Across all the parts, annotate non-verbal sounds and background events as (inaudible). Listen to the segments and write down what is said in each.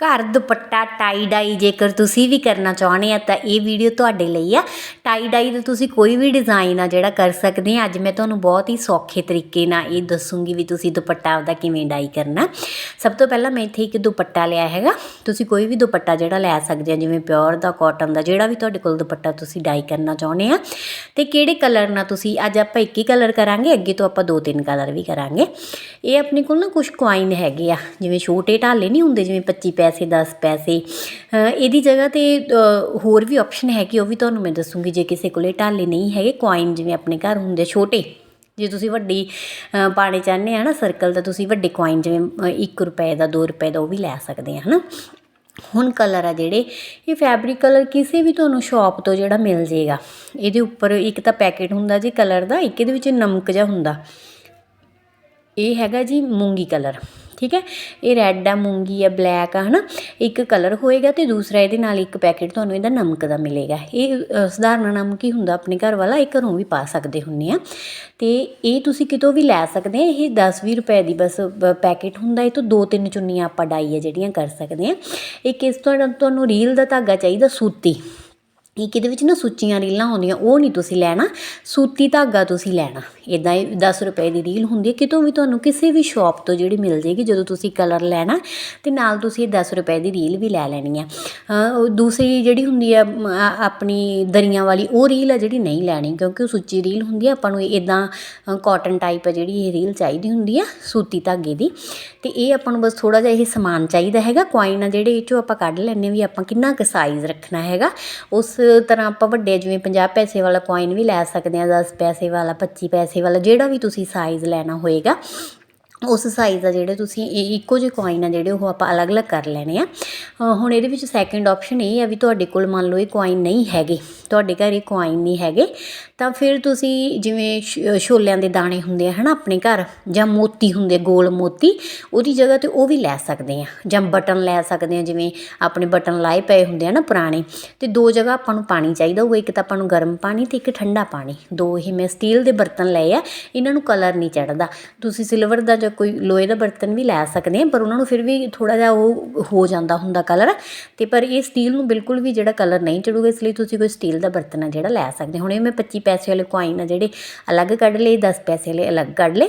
ਘਰ ਦੁਪੱਟਾ ਟਾਈ ਡਾਈ ਜੇਕਰ ਤੁਸੀਂ ਵੀ ਕਰਨਾ ਚਾਹੁੰਦੇ ਆ, ਤਾਂ ਇਹ ਵੀਡੀਓ ਤੁਹਾਡੇ ਲਈ ਆ। ਟਾਈ ਡਾਈ ਦਾ ਤੁਸੀਂ ਕੋਈ ਵੀ ਡਿਜ਼ਾਈਨ ਆ ਜਿਹੜਾ ਕਰ ਸਕਦੇ ਆ, ਅੱਜ ਮੈਂ ਤੁਹਾਨੂੰ ਬਹੁਤ ਹੀ ਸੌਖੇ ਤਰੀਕੇ ਨਾਲ ਇਹ ਦੱਸੂਗੀ ਵੀ ਤੁਸੀਂ ਦੁਪੱਟਾ ਆਪਦਾ ਕਿਵੇਂ ਡਾਈ ਕਰਨਾ। ਸਭ ਤੋਂ ਪਹਿਲਾਂ ਮੈਂ ਇੱਥੇ ਇੱਕ ਦੁਪੱਟਾ ਲਿਆ ਹੈਗਾ। ਤੁਸੀਂ ਕੋਈ ਵੀ ਦੁਪੱਟਾ ਜਿਹੜਾ ਲੈ ਸਕਦੇ ਆ, ਜਿਵੇਂ ਪਿਓਰ ਦਾ ਕਾਟਨ ਦਾ, ਜਿਹੜਾ ਵੀ ਤੁਹਾਡੇ ਕੋਲ ਦੁਪੱਟਾ ਤੁਸੀਂ ਡਾਈ ਕਰਨਾ ਚਾਹੁੰਦੇ ਆ। ਤੇ ਕਿਹੜੇ ਕਲਰ ਨਾਲ ਤੁਸੀਂ, ਅੱਜ ਆਪਾਂ ਇੱਕ ਹੀ ਕਲਰ ਕਰਾਂਗੇ, ਅੱਗੇ ਤੋਂ ਆਪਾਂ ਦੋ ਤਿੰਨ ਕਲਰ ਵੀ ਕਰਾਂਗੇ। ਇਹ ਆਪਣੇ ਕੋਲ ਨਾ ਕੁਝ ਕੁਆਇਨ ਹੈਗੇ ਆ, ਜਿਵੇਂ ਛੋਟੇ ਢਾਲੇ ਨਹੀਂ ਹੁੰਦੇ, ਜਿਵੇਂ 25 ਪੈਸੇ 10 ਪੈਸੇ। ਇਹਦੀ ਜਗ੍ਹਾ ਤੇ ਹੋਰ ਵੀ ਆਪਸ਼ਨ ਹੈ ਕਿ ਉਹ ਵੀ ਤੁਹਾਨੂੰ ਮੈਂ ਦੱਸੂਗੀ ਜੇ ਕਿਸੇ ਕੋਲੇ ਢਾਲੇ ਨਹੀਂ ਹੈਗੇ ਕੋਇਨ ਜਿਵੇਂ ਆਪਣੇ ਘਰ ਹੁੰਦੇ ਛੋਟੇ। ਜੇ ਤੁਸੀਂ ਵੱਡੀ ਅ, ਪਾਣੇ ਚਾਹੁੰਦੇ ਆ ਨਾ ਸਰਕਲ ਤਾਂ ਤੁਸੀਂ ਵੱਡੇ ਕੋਇਨ ਜਿਵੇਂ 1 ਰੁਪਏ ਦਾ 2 ਰੁਪਏ ਦਾ ਉਹ ਵੀ ਲੈ ਸਕਦੇ ਆ ਹਨਾ? ਹੁਣ ਕਲਰ ਆ ਜਿਹੜੇ ਇਹ ਫੈਬਰਿਕ ਕਲਰ ਕਿਸੇ ਵੀ ਤੁਹਾਨੂੰ ਸ਼ਾਪ ਤੋਂ ਜਿਹੜਾ ਮਿਲ ਜੇਗਾ। ਇਹਦੇ ਉੱਪਰ ਇੱਕ ਤਾਂ ਪੈਕੇਟ ਹੁੰਦਾ ਜੀ ਕਲਰ ਦਾ ਇੱਕ ਇਹਦੇ ਵਿੱਚ ਨਮਕ ਜਿਹਾ ਹੁੰਦਾ। ਇਹ ਹੈਗਾ ਜੀ ਮੂੰਗੀ ਕਲਰ ਠੀਕ ਹੈ? ਇਹ ਰੈੱਡ ਆ ਮੂੰਗੀ ਆ ਬਲੈਕ ਆ ਹਨਾ? ਇੱਕ ਕਲਰ ਹੋਏਗਾ ਤੇ ਦੂਸਰਾ ਇਹਦੇ ਨਾਲ ਇੱਕ ਪੈਕੇਟ ਤੁਹਾਨੂੰ ਇਹਦਾ ਨਮਕ ਦਾ ਮਿਲੇਗਾ। ਇਹ ਅ, ਸਧਾਰਨ ਨਮਕ ਹੀ ਹੁੰਦਾ? ਆਪਣੇ ਘਰ ਵਾਲਾ ਇਹ ਘਰੋਂ ਵੀ ਪਾ ਸਕਦੇ ਹੁੰਨੇ ਆ। ਤੇ ਇਹ ਤੁਸੀਂ ਕਿਤੋਂ ਵੀ ਲੈ ਸਕਦੇ ਆ। ਇਹ 10-20 ਰੁਪਏ ਦੀ ਬਸ ਪੈਕੇਟ ਹੁੰਦਾ। ਇਹ ਤੋਂ ਦੋ ਤਿੰਨ ਚੁੰਨੀਆਂ ਆਪਾਂ ਡਾਈ ਆ ਜਿਹੜੀਆਂ ਕਰ ਸਕਦੇ ਆ। ਇੱਕ ਇਸ ਤੋਂ ਤੁਹਾਨੂੰ ਰੀਲ ਦਾ ਧਾਗਾ ਚਾਹੀਦਾ ਸੂਤੀ। ਇੱਕ ਇਹਦੇ ਵਿੱਚ ਨਾ ਸੁੱਚੀਆਂ ਰੀਲਾਂ ਹੁੰਦੀਆਂ ਉਹ ਨਹੀਂ ਤੁਸੀਂ ਲੈਣਾ, ਸੂਤੀ ਧਾਗਾ ਤੁਸੀਂ ਲੈਣਾ। ਇਦਾਂ ਹੀ 10 ਰੁਪਏ ਦੀ ਰੀਲ ਹੁੰਦੀ ਹੈ, ਕਿਤੋਂ ਵੀ ਤੁਹਾਨੂੰ ਕਿਸੇ ਵੀ ਸ਼ਾਪ ਤੋਂ ਜਿਹੜੀ ਮਿਲ ਜੇਗੀ ਜਦੋਂ ਤੁਸੀਂ ਕਲਰ ਲੈਣਾ, ਤੇ ਨਾਲ ਤੁਸੀਂ ਇਹ 10 ਰੁਪਏ ਦੀ ਰੀਲ ਵੀ ਲੈ ਲੈਣੀ ਆ ਉਹ ਦੂਸਰੀ ਜਿਹੜੀ ਹੁੰਦੀ ਆ ਆ- ਆਪਣੀ ਦਰੀਆਂ ਵਾਲੀ, ਉਹ ਰੀਲ ਆ ਜਿਹੜੀ ਨਹੀਂ ਲੈਣੀ, ਕਿਉਂਕਿ ਉਹ ਸੁੱਚੀ ਰੀਲ ਹੁੰਦੀ ਆ ਆਪਾਂ ਨੂੰ ਇਦਾਂ ਕਾਟਨ ਟਾਈਪ ਆ ਜਿਹੜੀ, ਇਹ ਰੀਲ ਚਾਹੀਦੀ ਹੁੰਦੀ ਆ ਸੂਤੀ ਧਾਗੇ ਦੀ। ਤੇ ਇਹ ਆਪਾਂ ਨੂੰ ਬਸ ਥੋੜਾ ਜਿਹਾ ਇਹ ਸਮਾਨ ਚਾਹੀਦਾ ਹੈਗਾ ਕੁਆਇਨ ਆ ਜਿਹੜੇ, ਇਹ ਚੋਂ ਆਪਾਂ ਕੱਢ ਲੈਣੇ ਵੀ ਆਪਾਂ ਕਿੰਨਾ ਕੁ ਸਾਈਜ਼ ਰੱਖਣਾ ਹੈਗਾ, ਉਸ ਤਰ੍ਹਾਂ ਆਪਾਂ ਵੱਡੇ ਜਿਵੇਂ 50 ਪੈਸੇ ਵਾਲਾ ਕੋਇਨ ਵੀ ਲੈ ਸਕਦੇ ਆ 10 ਪੈਸੇ ਵਾਲਾ 25 ਪੈਸੇ ਵਾਲਾ, ਜਿਹੜਾ ਵੀ ਤੁਸੀਂ ਸਾਈਜ਼ ਲੈਣਾ ਹੋਏਗਾ ਉਸ ਸਾਈਜ਼ ਦਾ ਜਿਹੜੇ ਤੁਸੀਂ ਇਹ ਇੱਕੋ ਜਿਹੇ ਕੁਆਇਨ ਆ ਜਿਹੜੇ ਉਹ ਆਪਾਂ ਅਲੱਗ-ਅਲੱਗ ਕਰ ਲੈਣੇ ਆ। ਹੁਣ ਇਹਦੇ ਵਿੱਚ ਸੈਕੰਡ ਆਪਸ਼ਨ ਇਹ ਆ ਵੀ ਤੁਹਾਡੇ ਕੋਲ ਮੰਨ ਲਓ ਇਹ ਕੁਆਇਨ ਨਹੀਂ ਹੈਗੇ, ਤੁਹਾਡੇ ਘਰ ਇਹ ਕੁਆਇਨ ਨਹੀਂ ਹੈਗੇ, ਤਾਂ ਫਿਰ ਤੁਸੀਂ ਜਿਵੇਂ ਛੋਲਿਆਂ ਦੇ ਦਾਣੇ ਹੁੰਦੇ ਆ ਹਨਾ ਆਪਣੇ ਘਰ ਜਾਂ ਮੋਤੀ ਹੁੰਦੇ ਗੋਲ ਮੋਤੀ, ਉਹਦੀ ਜਗ੍ਹਾ ਤੇ ਉਹ ਵੀ ਲੈ ਸਕਦੇ ਆ। ਜਾਂ ਬਟਨ ਲੈ ਸਕਦੇ ਆ, ਜਿਵੇਂ ਆਪਣੇ ਬਟਨ ਲਾਏ ਪਏ ਹੁੰਦੇ ਆ ਨਾ ਪੁਰਾਣੇ, ਤੇ ਦੋ ਜਗ੍ਹਾ ਆਪਾਂ ਨੂੰ ਪਾਣੀ ਚਾਹੀਦਾ ਹੋਊਗਾ ਇੱਕ ਤਾਂ ਆਪਾਂ ਨੂੰ ਗਰਮ ਪਾਣੀ ਤੇ ਇੱਕ ਠੰਡਾ ਪਾਣੀ। ਦੋ ਹੀ ਮੈਂ ਸਟੀਲ ਦੇ ਬਰਤਨ ਲਏ ਆ, ਇਹਨਾਂ ਨੂੰ ਕਲਰ ਨਹੀਂ ਚੜਦਾ ਤੁਸੀਂ ਸਿਲਵਰ ਦਾ ਜਾਂ ਕੋਈ ਲੋਹੇ ਦਾ ਬਰਤਨ ਵੀ ਲੈ ਸਕਦੇ ਹਾਂ, ਪਰ ਉਹਨਾਂ ਨੂੰ ਫਿਰ ਵੀ ਥੋੜਾ ਜਿਹਾ ਉਹ ਹੋ ਜਾਂਦਾ ਹੁੰਦਾ ਕਲਰ ਤੇ ਪਰ ਇਹ ਸਟੀਲ ਨੂੰ ਬਿਲਕੁਲ ਵੀ ਜਿਹੜਾ ਕਲਰ ਨਹੀਂ ਚੜੂਗਾ, ਇਸ ਲਈ ਤੁਸੀਂ ਕੋਈ ਸਟੀਲ ਦਾ ਬਰਤਨ ਆ ਜਿਹੜਾ ਲੈ ਸਕਦੇ ਹੁਣ ਇਹ ਮੈਂ 25 ਪੈਸੇ ਵਾਲੇ ਕੁਆਇਨ ਆ ਜਿਹੜੇ ਅਲੱਗ ਕੱਢ ਲਏ 10 ਪੈਸੇ ਵਾਲੇ ਅਲੱਗ ਕੱਢ ਲਏ।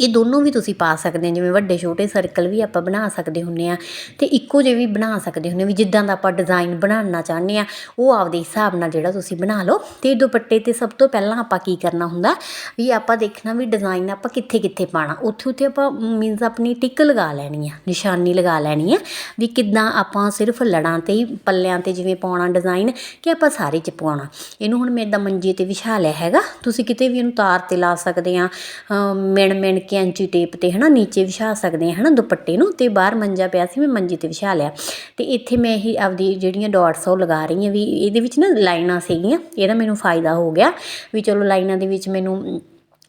ਇਹ ਦੋਨੋਂ ਵੀ ਤੁਸੀਂ ਪਾ ਸਕਦੇ ਹੋ, ਜਿਵੇਂ ਵੱਡੇ ਛੋਟੇ ਸਰਕਲ ਵੀ ਆਪਾਂ ਬਣਾ ਸਕਦੇ ਹੁੰਨੇ ਆ ਤੇ ਇੱਕੋ ਜਿਹੇ ਵੀ ਬਣਾ ਸਕਦੇ ਹੁੰਨੇ ਵੀ ਜਿੱਦਾਂ ਦਾ ਆਪਾਂ ਡਿਜ਼ਾਈਨ ਬਣਾਉਣਾ ਚਾਹੁੰਦੇ ਆ ਉਹ ਆਪਦੇ ਹਿਸਾਬ ਨਾਲ ਜਿਹੜਾ ਤੁਸੀਂ ਬਣਾ ਲਓ ਤੇ ਦੁਪੱਟੇ ਤੇ ਸਭ ਤੋਂ ਪਹਿਲਾਂ ਆਪਾਂ ਕੀ ਕਰਨਾ ਹੁੰਦਾ ਵੀ ਆਪਾਂ ਦੇਖਣਾ ਵੀ ਡਿਜ਼ਾਈਨ ਆਪਾਂ ਕਿੱਥੇ ਕਿੱਥੇ ਪਾਣਾ ਉੱਥੇ ਉੱਥੇ ਆਪਾਂ ਮੀਨਸ ਆਪਣੀ ਟਿਕ ਲਗਾ ਲੈਣੀ ਆ, ਨਿਸ਼ਾਨੀ ਲਗਾ ਲੈਣੀ ਆ ਵੀ ਕਿੱਦਾਂ ਆਪਾਂ ਸਿਰਫ ਲੜਾਂ ਤੇ ਹੀ, ਪੱਲਿਆਂ ਤੇ ਜਿਵੇਂ ਪਾਉਣਾ ਡਿਜ਼ਾਈਨ ਕਿ ਆਪਾਂ ਸਾਰੇ ਚ ਪਾਉਣਾ। ਇਹਨੂੰ ਹੁਣ ਮੈਂ ਇਦਾਂ ਮੰਜੇ ਤੇ ਵਿਛਾ ਲਿਆ ਹੈਗਾ, ਤੁਸੀਂ ਕਿਤੇ ਵੀ ਇਹਨੂੰ ਤਾਰ ਤੇ ਲਾ ਸਕਦੇ ਆ ਮਿਣ ਮਿਣ ਕੇ ਐਂਚੀ ਟੇਪ ਤੇ ਹਨਾ ਨੀਚੇ ਵਿਛਾ ਸਕਦੇ ਆ ਹਨਾ ਦੁਪੱਟੇ ਨੂੰ ਤੇ ਬਾਹਰ ਮੰਜਾ ਪਿਆ ਸੀ ਮੈਂ ਮੰਜੀ ਤੇ ਵਿਛਾ ਲਿਆ। ਤੇ ਇੱਥੇ ਮੈਂ ਇਹ ਆਪਦੀ ਜਿਹੜੀਆਂ ਡਾਟਸ ਉਹ ਲਗਾ ਰਹੀ ਹਾਂ ਵੀ ਇਹਦੇ ਵਿੱਚ ਨਾ ਲਾਈਨਾਂ ਸੀਗੀਆਂ, ਇਹਦਾ ਮੈਨੂੰ ਫਾਇਦਾ ਹੋ ਗਿਆ ਵੀ ਚਲੋ ਲਾਈਨਾਂ ਦੇ ਵਿੱਚ ਮੈਨੂੰ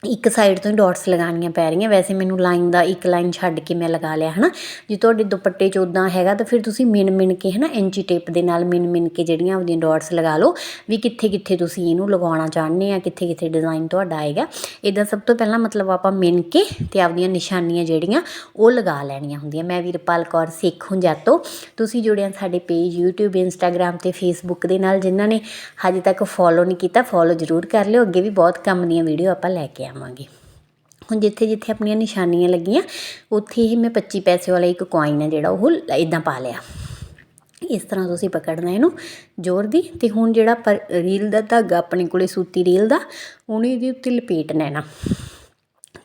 ਇੱਕ ਸਾਈਡ ਤੋਂ ਹੀ ਡਾਟਸ ਲਗਾਉਣੀਆਂ ਪੈ ਰਹੀਆਂ। ਵੈਸੇ ਮੈਨੂੰ ਲਾਈਨ ਦਾ ਇੱਕ ਲਾਈਨ ਛੱਡ ਕੇ ਮੈਂ ਲਗਾ ਲਿਆ, ਹਨਾ? ਜੇ ਤੁਹਾਡੇ ਦੁਪੱਟੇ 'ਚ ਉਦਾਂ ਹੈਗਾ, ਤਾਂ ਫਿਰ ਤੁਸੀਂ ਮਿਣ ਮਿਣ ਕੇ, ਹਨਾ, ਇੰਚੀ ਟੇਪ ਦੇ ਨਾਲ ਮਿਣ ਮਿਣ ਕੇ ਜਿਹੜੀਆਂ ਆਪਦੀਆਂ ਡਾਟਸ ਲਗਾ ਲਓ ਵੀ ਕਿੱਥੇ ਕਿੱਥੇ ਤੁਸੀਂ ਇਹਨੂੰ ਲਗਾਉਣਾ ਚਾਹੁੰਦੇ ਆ ਕਿੱਥੇ ਕਿੱਥੇ ਡਿਜ਼ਾਈਨ ਤੁਹਾਡਾ ਆਏਗਾ। ਇਦਾਂ ਸਭ ਤੋਂ ਪਹਿਲਾਂ ਮਤਲਬ ਆਪਾਂ ਮਿਣ ਕੇ ਤੇ ਆਪਦੀਆਂ ਨਿਸ਼ਾਨੀਆਂ ਜਿਹੜੀਆਂ, ਉਹ ਲਗਾ ਲੈਣੀਆਂ ਹੁੰਦੀਆਂ। ਮੈਂ ਵੀਰਪਾਲ ਕੌਰ ਸਿੱਖ ਹੁੰਜਾਤੋ ਤੁਸੀਂ ਜੁੜਿਆ ਸਾਡੇ ਪੇਜ YouTube, Instagram ਤੇ Facebook ਦੇ ਨਾਲ, ਜਿਨ੍ਹਾਂ ਨੇ ਹਜੇ ਤੱਕ ਫੋਲੋ ਨਹੀਂ ਕੀਤਾ ਫੋਲੋ ਜ਼ਰੂਰ ਕਰ ਲਿਓ। ਅੱਗੇ ਵੀ ਬਹੁਤ ਕੰਮ ਦੀਆਂ ਵੀਡੀਓ ਆਪਾਂ ਲੈ ਕੇ ਆਵਾਂਗੇ ਹੁਣ ਜਿੱਥੇ ਜਿੱਥੇ ਆਪਣੀਆਂ ਨਿਸ਼ਾਨੀਆਂ ਲੱਗੀਆਂ, ਉੱਥੇ ਹੀ ਮੈਂ 25 ਪੈਸੇ ਵਾਲਾ ਇੱਕ ਕੋਇਨ ਹੈ ਜਿਹੜਾ ਉਹ ਇਦਾਂ ਪਾ ਲਿਆ। ਇਸ ਤਰ੍ਹਾਂ ਤੁਸੀਂ ਪਕੜਨਾ ਇਹਨੂੰ ਜ਼ੋਰ ਦੀ ਤੇ ਹੁਣ ਜਿਹੜਾ ਪਰ ਰੀਲ ਦਾ ਧਾਗਾ ਆਪਣੇ ਕੋਲੇ ਸੂਤੀ ਰੀਲ ਦਾ, ਉਹਨੇ ਇਹਦੇ ਉੱਤੇ ਲਪੇਟ ਨਾ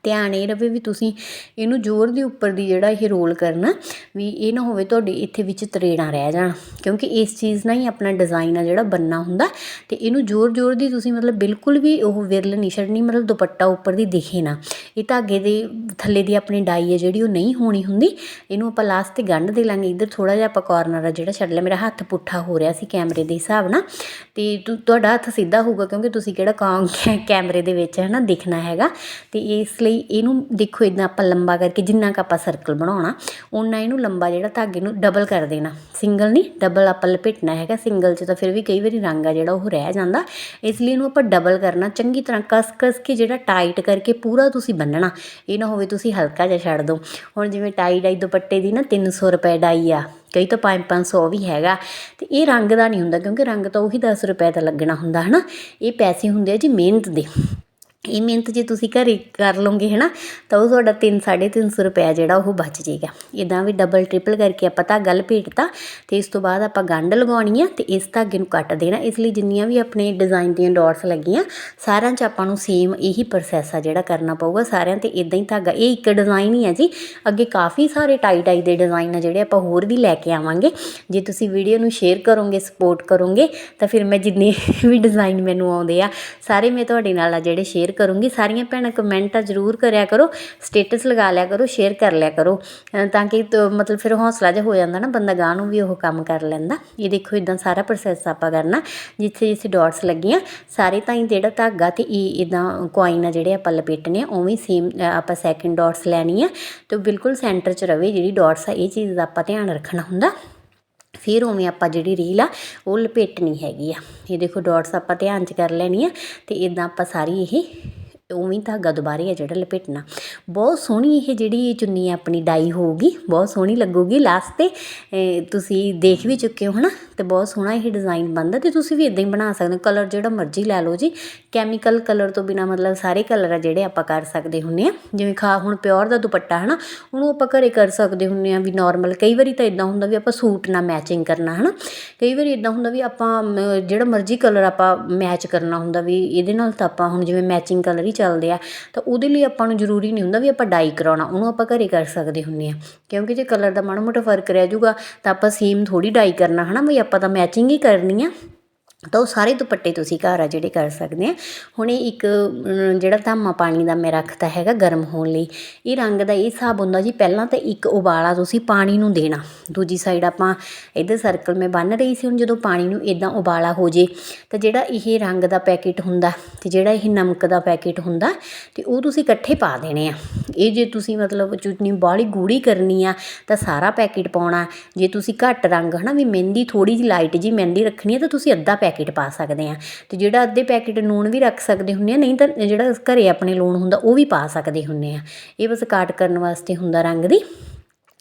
ਧਿਆਨ ਇਹ ਰਵੇ ਵੀ ਤੁਸੀਂ ਇਹਨੂੰ ਜ਼ੋਰ ਦੇ ਉੱਪਰ ਦੀ ਜਿਹੜਾ ਇਹ ਰੋਲ ਕਰਨਾ, ਵੀ ਇਹ ਨਾ ਹੋਵੇ ਤੁਹਾਡੇ ਇੱਥੇ ਵਿੱਚ ਤਰੇੜਾਂ ਰਹਿ ਜਾਣ। ਕਿਉਂਕਿ ਇਸ ਚੀਜ਼ ਨਾਲ ਹੀ ਆਪਣਾ ਡਿਜ਼ਾਈਨ ਆ ਜਿਹੜਾ ਬੰਨਾ ਹੁੰਦਾ ਤੇ ਇਹਨੂੰ ਜ਼ੋਰ ਜ਼ੋਰ ਦੀ ਤੁਸੀਂ ਮਤਲਬ ਬਿਲਕੁਲ ਵੀ ਉਹ ਵਿਰਲ ਨਹੀਂ ਛੱਡਣੀ, ਮਤਲਬ ਦੁਪੱਟਾ ਉੱਪਰ ਦੀ ਦਿਖੇ ਨਾ। ਇਹ ਧਾਗੇ ਦੇ ਥੱਲੇ ਦੀ ਆਪਣੀ ਡਾਈ ਹੈ ਜਿਹੜੀ ਉਹ ਨਹੀਂ ਹੋਣੀ ਹੁੰਦੀ, ਇਹਨੂੰ ਆਪਾਂ ਲਾਸਟ ਤੇ ਗੰਢ ਦੇ ਲਾਂਗੇ। ਇੱਧਰ ਥੋੜਾ ਜਿਹਾ ਆਪਾਂ ਕਾਰਨਰ ਆ ਜਿਹੜਾ ਛੱਡ ਲਿਆ। ਮੇਰਾ ਹੱਥ ਪੁੱਠਾ ਹੋ ਰਿਹਾ ਸੀ ਕੈਮਰੇ ਦੇ ਹਿਸਾਬ ਨਾਲ। ਤੇ ਤੁਹਾਡਾ ਹੱਥ ਸਿੱਧਾ ਹੋਊਗਾ ਕਿਉਂਕਿ ਤੁਸੀਂ ਕਿਹੜਾ ਕਾਂ, ਕੈਮਰੇ ਦੇ ਵਿੱਚ ਹੈ ਨਾ ਦਿਖਣਾ ਹੈਗਾ। ਤੇ ਇਸ ਲਈ ਇਹਨੂੰ ਦੇਖੋ ਇਦਾਂ ਆਪਾਂ ਲੰਬਾ ਕਰਕੇ ਜਿੰਨਾ ਕ ਆਪਾਂ ਸਰਕਲ ਬਣਾਉਣਾ ਉਹਨਾਂ ਇਹਨੂੰ ਲੰਬਾ ਜਿਹੜਾ ਧਾਗੇ ਨੂੰ ਡਬਲ ਕਰ ਦੇਣਾ। ਸਿੰਗਲ ਨਹੀਂ ਡਬਲ ਆਪਾਂ ਲਪੇਟਣਾ ਹੈਗਾ। ਸਿੰਗਲ 'ਚ ਤਾਂ ਫਿਰ ਵੀ ਕਈ ਵਾਰੀ ਰੰਗ ਆ ਜਿਹੜਾ ਉਹ ਰਹਿ ਜਾਂਦਾ। ਇਸ ਲਈ ਇਹਨੂੰ ਆਪਾਂ ਡਬਲ ਕਰਨਾ। ਚੰਗੀ ਤਰ੍ਹਾਂ ਕਸ ਕਸ ਕੇ ਜਿਹੜਾ ਟਾਈਟ ਕਰਕੇ ਪੂਰਾ ਤੁਸੀਂ ਬੰਨਣਾ। ਇਹ ਨਾ ਹੋਵੇ ਤੁਸੀਂ ਹਲਕਾ ਜਿਹਾ ਛੱਡ ਦਿਓ ਹੁਣ ਜਿਵੇਂ ਟਾਈ ਡਾਈ ਦੁਪੱਟੇ ਦੀ ਨਾ 300 ਰੁਪਏ ਡਾਈ ਆ। ਕਈ ਤਾਂ 5-500 ਵੀ ਹੈਗਾ। ਤੇ ਇਹ ਰੰਗ ਦਾ ਨਹੀਂ ਹੁੰਦਾ ਕਿਉਂਕਿ ਰੰਗ ਤਾਂ ਉਹੀ 10 ਰੁਪਏ ਦਾ ਲੱਗਣਾ ਹੁੰਦਾ, ਹਨਾ? ਇਹ ਪੈਸੇ ਹੁੰਦੇ ਆ ਜੀ ਮਿਹਨਤ ਦੇ। ਇਹ ਮਿਹਨਤ ਜੇ ਤੁਸੀਂ ਘਰੇ ਕਰ ਲਓਗੇ ਹੈ ਨਾ ਤਾਂ ਉਹ ਤੁਹਾਡਾ ਤਿੰਨ, ਸਾਢੇ ਤਿੰਨ ਸੌ ਰੁਪਇਆ ਜਿਹੜਾ ਉਹ ਬਚ ਜਾਏਗਾ। ਇਦਾਂ ਵੀ ਡਬਲ ਟ੍ਰਿਪਲ ਕਰਕੇ ਆਪਾਂ ਧਾਗਾ ਲਪੇਟਤਾ ਤੇ ਇਸ ਤੋਂ ਬਾਅਦ ਆਪਾਂ ਗੰਢ ਲਗਾਉਣੀ ਆ, ਤੇ ਇਸ ਧਾਗੇ ਨੂੰ ਕੱਟ ਦੇਣਾ। ਇਸ ਲਈ ਜਿੰਨੀਆਂ ਵੀ ਆਪਣੇ ਡਿਜ਼ਾਈਨ ਦੀਆਂ ਡਾਟਸ ਲੱਗੀਆਂ, ਸਾਰਿਆਂ 'ਚ ਆਪਾਂ ਨੂੰ ਸੇਮ ਇਹੀ ਪ੍ਰੋਸੈਸ ਆ ਜਿਹੜਾ ਕਰਨਾ ਪਊਗਾ। ਸਾਰਿਆਂ ਤੇ ਇਦਾਂ ਹੀ ਧਾਗਾ, ਇਹ ਇੱਕ ਡਿਜ਼ਾਈਨ ਹੀ ਆ ਜੀ। ਅੱਗੇ ਕਾਫੀ ਸਾਰੇ ਟਾਈ ਟਾਈ ਦੇ ਡਿਜ਼ਾਈਨ ਆ ਜਿਹੜੇ ਆਪਾਂ ਹੋਰ ਵੀ ਲੈ ਕੇ ਆਵਾਂਗੇ। ਜੇ ਤੁਸੀਂ ਵੀਡੀਓ ਨੂੰ ਸ਼ੇਅਰ ਕਰੋਗੇ ਸਪੋਰਟ ਕਰੋਗੇ, ਤਾਂ ਫਿਰ ਮੈਂ ਜਿੰਨੇ (laughs) ਵੀ ਡਿਜ਼ਾਈਨ ਮੈਨੂੰ ਆਉਂਦੇ ਆ, ਸਾਰੇ ਮੈਂ ਤੁਹਾਡੇ ਨਾਲ ਆ ਜਿਹੜੇ ਸ਼ੇਅਰ ਕਰੂੰਗੀ। ਸਾਰੀਆਂ ਭੈਣਾਂ ਕਮੈਂਟਾਂ ਜ਼ਰੂਰ ਕਰਿਆ ਕਰੋ ਸਟੇਟਸ ਲਗਾ ਲਿਆ ਕਰੋ ਸ਼ੇਅਰ ਕਰ ਲਿਆ ਕਰੋ। ਤਾਂ ਕਿ ਮਤਲਬ ਫਿਰ ਹੌਸਲਾ ਜਿਹਾ ਹੋ ਜਾਂਦਾ ਨਾ, ਬੰਦਾ ਗਾਂ ਨੂੰ ਵੀ ਉਹ ਕੰਮ ਕਰ ਲੈਂਦਾ। ਇਹ ਦੇਖੋ ਇਦਾਂ ਸਾਰਾ ਪ੍ਰੋਸੈਸ ਆਪਾਂ ਕਰਨਾ। ਜਿੱਥੇ ਜਿੱਥੇ ਡਾਟਸ ਲੱਗੀਆਂ, ਸਾਰੇ ਤਾਂ ਹੀ ਜਿਹੜਾ ਧਾਗਾ ਤੇ ਇਹ ਇਦਾਂ ਕੁਆਇਨ ਆ ਜਿਹੜੇ ਆਪਾਂ ਲਪੇਟਨੇ ਆ, ਉਵੇਂ ਸੇਮ ਆਪਾਂ ਸੈਕਿੰਡ ਡਾਟਸ ਲੈਣੀ ਆ ਤੇ ਉਹ ਬਿਲਕੁਲ ਸੈਂਟਰ 'ਚ ਰਵੇ, ਜਿਹੜੀ ਡਾਟਸ ਆ, ਇਹ ਚੀਜ਼ ਦਾ ਆਪਾਂ ਧਿਆਨ ਰੱਖਣਾ ਹੁੰਦਾ। ਫਿਰ ਉਵੇਂ ਆਪਾਂ ਜਿਹੜੀ ਰੀਲ ਆ, ਉਹ ਲਪੇਟਣੀ ਹੈਗੀ ਆ। ਇਹ ਦੇਖੋ ਡਾਟਸ ਆਪਾਂ ਧਿਆਨ 'ਚ ਕਰ ਲੈਣੀ ਆ, ਤੇ ਇਦਾਂ ਆਪਾਂ ਸਾਰੀ ਇਹ ਉਵੇਂ ਧਾਗਾ ਦੁਬਾਰੇ ਆ ਜਿਹੜਾ ਲਪੇਟਣਾ। ਬਹੁਤ ਸੋਹਣੀ ਇਹ ਜਿਹੜੀ ਚੁੰਨੀ ਆ, ਆਪਣੀ ਡਾਈ ਹੋਊਗੀ, ਬਹੁਤ ਸੋਹਣੀ ਲੱਗੂਗੀ ਲਾਸਟ ਤੇ। ਤੁਸੀਂ ਦੇਖ ਵੀ ਚੁੱਕੇ ਹੋ, ਹਨਾ? ਤੇ ਬਹੁਤ ਸੋਹਣਾ ਇਹ ਡਿਜ਼ਾਈਨ ਬਣਦਾ ਤੇ ਤੁਸੀਂ ਵੀ ਇਦਾਂ ਹੀ ਬਣਾ ਸਕਦੇ ਹੋ। ਕਲਰ ਜਿਹੜਾ ਮਰਜ਼ੀ ਲੈ ਲਓ ਜੀ। ਕੈਮੀਕਲ ਕਲਰ ਤੋਂ ਬਿਨਾ ਮਤਲਬ ਸਾਰੇ ਕਲਰ ਆ ਜਿਹੜੇ ਆਪਾਂ ਕਰ ਸਕਦੇ ਹੁੰਨੇ ਆ। ਜਿਵੇਂ ਖਾ, ਹੁਣ ਪਿਓਰ ਦਾ ਦੁਪੱਟਾ, ਹਨਾ? ਉਹਨੂੰ ਆਪਾਂ ਘਰੇ ਕਰ ਸਕਦੇ ਹੁੰਨੇ ਆ ਵੀ ਨਾਰਮਲ ਕਈ ਵਾਰੀ ਤਾਂ ਇਦਾਂ ਹੁੰਦਾ ਵੀ ਆਪਾਂ ਸੂਟ ਨਾਲ ਮੈਚਿੰਗ ਕਰਨਾ, ਹਨਾ? ਕਈ ਵਾਰੀ ਇਦਾਂ ਹੁੰਦਾ ਵੀ ਆਪਾਂ ਜਿਹੜਾ ਮਰਜ਼ੀ ਕਲਰ ਆਪਾਂ ਮੈਚ ਕਰਨਾ ਹੁੰਦਾ ਵੀ ਇਹਦੇ ਨਾਲ ਤਾਂ ਆਪਾਂ ਹੁਣ ਜਿਵੇਂ ਮੈਚਿੰਗ ਕਲਰ ਹੀ ਚੱਲਦੇ ਆ, ਤਾਂ ਉਹਦੇ ਲਈ ਆਪਾਂ ਨੂੰ ਜ਼ਰੂਰੀ ਨਹੀਂ ਹੁੰਦਾ ਵੀ ਆਪਾਂ ਡਾਈ ਕਰਾਉਣਾ, ਉਹਨੂੰ ਆਪਾਂ ਘਰੇ ਕਰ ਸਕਦੇ ਹੁੰਨੇ ਆ ਕਿਉਂਕਿ ਜੇ ਕਲਰ ਦਾ ਮਾੜਾ ਮੋਟਾ ਫ਼ਰਕ ਰਹਿ ਜਾਊਗਾ, ਤਾਂ ਆਪਾਂ ਸੇਮ ਥੋੜੀ ਡਾਈ ਕਰਨਾ, ਹਨਾ? ਵੀ ਆਪਾਂ ਤਾਂ ਮੈਚਿੰਗ ਹੀ ਕਰਨੀ ਆ। ਤਾਂ ਉਹ ਸਾਰੇ ਦੁਪੱਟੇ ਤੁਸੀਂ ਘਰ ਆ ਜਿਹੜੇ ਕਰ ਸਕਦੇ ਆ। ਹੁਣ ਇਹ ਇੱਕ ਜਿਹੜਾ ਧਾਮਾ ਪਾਣੀ ਦਾ ਮੈਂ ਰੱਖਤਾ ਹੈਗਾ ਗਰਮ ਹੋਣ ਲਈ, ਇਹ ਰੰਗ ਦਾ ਇਹ ਹਿਸਾਬ ਹੁੰਦਾ ਜੀ ਪਹਿਲਾਂ ਤਾਂ ਇੱਕ ਉਬਾਲਾ ਤੁਸੀਂ ਪਾਣੀ ਨੂੰ ਦੇਣਾ। ਦੂਜੀ ਸਾਈਡ ਆਪਾਂ ਇੱਧਰ ਸਰਕਲ ਮੈਂ ਬੰਨ ਰਹੀ ਸੀ, ਹੁਣ ਜਦੋਂ ਪਾਣੀ ਨੂੰ ਇਦਾਂ ਉਬਾਲਾ ਹੋ ਜੇ, ਤਾਂ ਜਿਹੜਾ ਇਹ ਰੰਗ ਦਾ ਪੈਕੇਟ ਹੁੰਦਾ ਤੇ ਜਿਹੜਾ ਇਹ ਨਮਕ ਦਾ ਪੈਕੇਟ ਹੁੰਦਾ ਤੇ ਉਹ ਤੁਸੀਂ ਇਕੱਠੇ ਪਾ ਦੇਣੇ ਆ। ਇਹ ਜੇ ਤੁਸੀਂ ਮਤਲਬ ਚੁਟਨੀ ਬਾਹਲੀ ਗੂੜੀ ਕਰਨੀ ਆ, ਤਾਂ ਸਾਰਾ ਪੈਕੇਟ ਪਾਉਣਾ। ਜੇ ਤੁਸੀਂ ਘੱਟ ਰੰਗ ਹਨਾ, ਵੀ ਮਹਿੰਦੀ ਥੋੜੀ ਜਿਹੀ ਲਾਈਟ ਜੀ ਮਹਿੰਦੀ ਰੱਖਣੀ ਹੈ ਤਾਂ ਤੁਸੀਂ ਅੱਧਾ ਪੈਕੇਟ ਪਾ ਸਕਦੇ ਆ ਤੇ ਜਿਹੜਾ ਅੱਧੇ ਪੈਕੇਟ ਲੂਣ ਵੀ ਰੱਖ ਸਕਦੇ ਹੁੰਨੇ ਆ ਨਹੀਂ ਤਾਂ ਜਿਹੜਾ ਘਰੇ ਆਪਣੇ ਲੂਣ ਹੁੰਦਾ ਉਹ ਵੀ ਪਾ ਸਕਦੇ ਹੁੰਨੇ ਆ ਇਹ ਬਸ ਕਾਟ ਕਰਨ ਵਾਸਤੇ ਹੁੰਦਾ ਰੰਗ ਦੀ।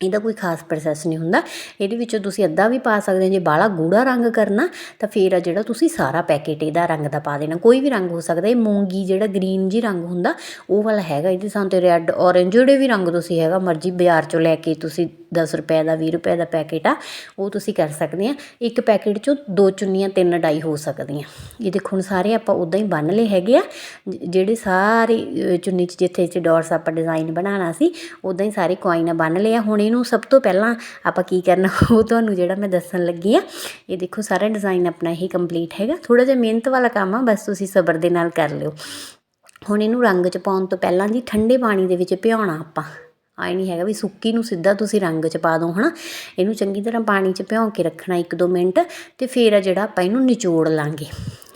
ਇਹਦਾ ਕੋਈ ਖਾਸ ਪ੍ਰੋਸੈਸ ਨਹੀਂ ਹੁੰਦਾ। ਇਹਦੇ ਵਿੱਚੋਂ ਤੁਸੀਂ ਅੱਧਾ ਵੀ ਪਾ ਸਕਦੇ ਜੇ ਬਾਹਲਾ ਗੂੜਾ ਰੰਗ ਕਰਨਾ, ਤਾਂ ਫੇਰ ਆ ਜਿਹੜਾ ਤੁਸੀਂ ਸਾਰਾ ਪੈਕੇਟ ਇਹਦਾ ਰੰਗ ਦਾ ਪਾ ਦੇਣਾ। ਕੋਈ ਵੀ ਰੰਗ ਹੋ ਸਕਦਾ। ਇਹ ਮੂੰਗੀ ਜਿਹੜਾ ਗ੍ਰੀਨ ਜੀ ਰੰਗ ਹੁੰਦਾ, ਉਹ ਵਾਲਾ ਹੈਗਾ। ਇਹਦੇ ਸਾਂ ਤੇ ਰੈੱਡ ਔਰੇਂਜ ਜਿਹੜੇ ਵੀ ਰੰਗ ਤੁਸੀਂ ਹੈਗਾ, ਮਰਜ਼ੀ ਬਾਜ਼ਾਰ ਚੋਂ ਲੈ ਕੇ ਤੁਸੀਂ 10 ਰੁਪਏ ਦਾ 20 ਰੁਪਏ ਦਾ ਪੈਕੇਟ ਆ, ਉਹ ਤੁਸੀਂ ਕਰ ਸਕਦੇ ਆ। ਇੱਕ ਪੈਕੇਟ ਚੋਂ ਦੋ ਚੁੰਨੀਆਂ, ਤਿੰਨ ਡਾਈ ਹੋ ਸਕਦੀਆਂ। ਇਹ ਦੇਖੋ, ਹੁਣ ਸਾਰੇ ਆਪਾਂ ਉਦਾਂ ਹੀ ਬੰਨ ਲਏ ਹੈਗੇ ਆ। ਜ- ਜਿਹੜੇ ਸਾਰੇ ਚੁੰਨੀ 'ਚ ਜਿੱਥੇ ਜਿੱਥੇ ਡੋਰਸ ਆਪਾਂ ਡਿਜ਼ਾਈਨ ਬਣਾਉਣਾ ਸੀ ਉਦਾਂ ਹੀ ਸਾਰੇ ਕੋਇਨ ਬੰਨ ਲਏ ਆ। ਹੁਣ ਇਹਨੂੰ ਸਭ ਤੋਂ ਪਹਿਲਾਂ ਆਪਾਂ ਕੀ ਕਰਨਾ, ਉਹ ਤੁਹਾਨੂੰ ਜਿਹੜਾ ਮੈਂ ਦੱਸਣ ਲੱਗੀ ਆ, ਇਹ ਦੇਖੋ ਸਾਰਾ ਡਿਜ਼ਾਈਨ ਆਪਣਾ ਇਹ ਕੰਪਲੀਟ ਹੈਗਾ। ਥੋੜਾ ਜਿਹਾ ਮਿਹਨਤ ਵਾਲਾ ਕੰਮ ਆ, ਬਸ ਤੁਸੀਂ ਸਬਰ ਦੇ ਨਾਲ ਕਰ ਲਿਓ। ਹੁਣ ਇਹਨੂੰ ਰੰਗ 'ਚ ਪਾਉਣ ਤੋਂ ਪਹਿਲਾਂ ਜੀ ਠੰਡੇ ਪਾਣੀ ਦੇ ਵਿੱਚ ਭਿਉਣਾ ਆਪਾਂ। ਆਏ ਨਹੀਂ ਹੈਗਾ ਵੀ ਸੁੱਕੀ ਨੂੰ ਸਿੱਧਾ ਤੁਸੀਂ ਰੰਗ 'ਚ ਪਾ ਦਿਓ ਹਨਾ? ਇਹਨੂੰ ਚੰਗੀ ਤਰ੍ਹਾਂ ਪਾਣੀ 'ਚ ਭਿਉਂ ਕੇ ਰੱਖਣਾ 1-2 ਮਿੰਟ, ਤੇ ਫਿਰ ਆ ਜਿਹੜਾ ਆਪਾਂ ਇਹਨੂੰ ਨਿਚੋੜ ਲਾਂਗੇ।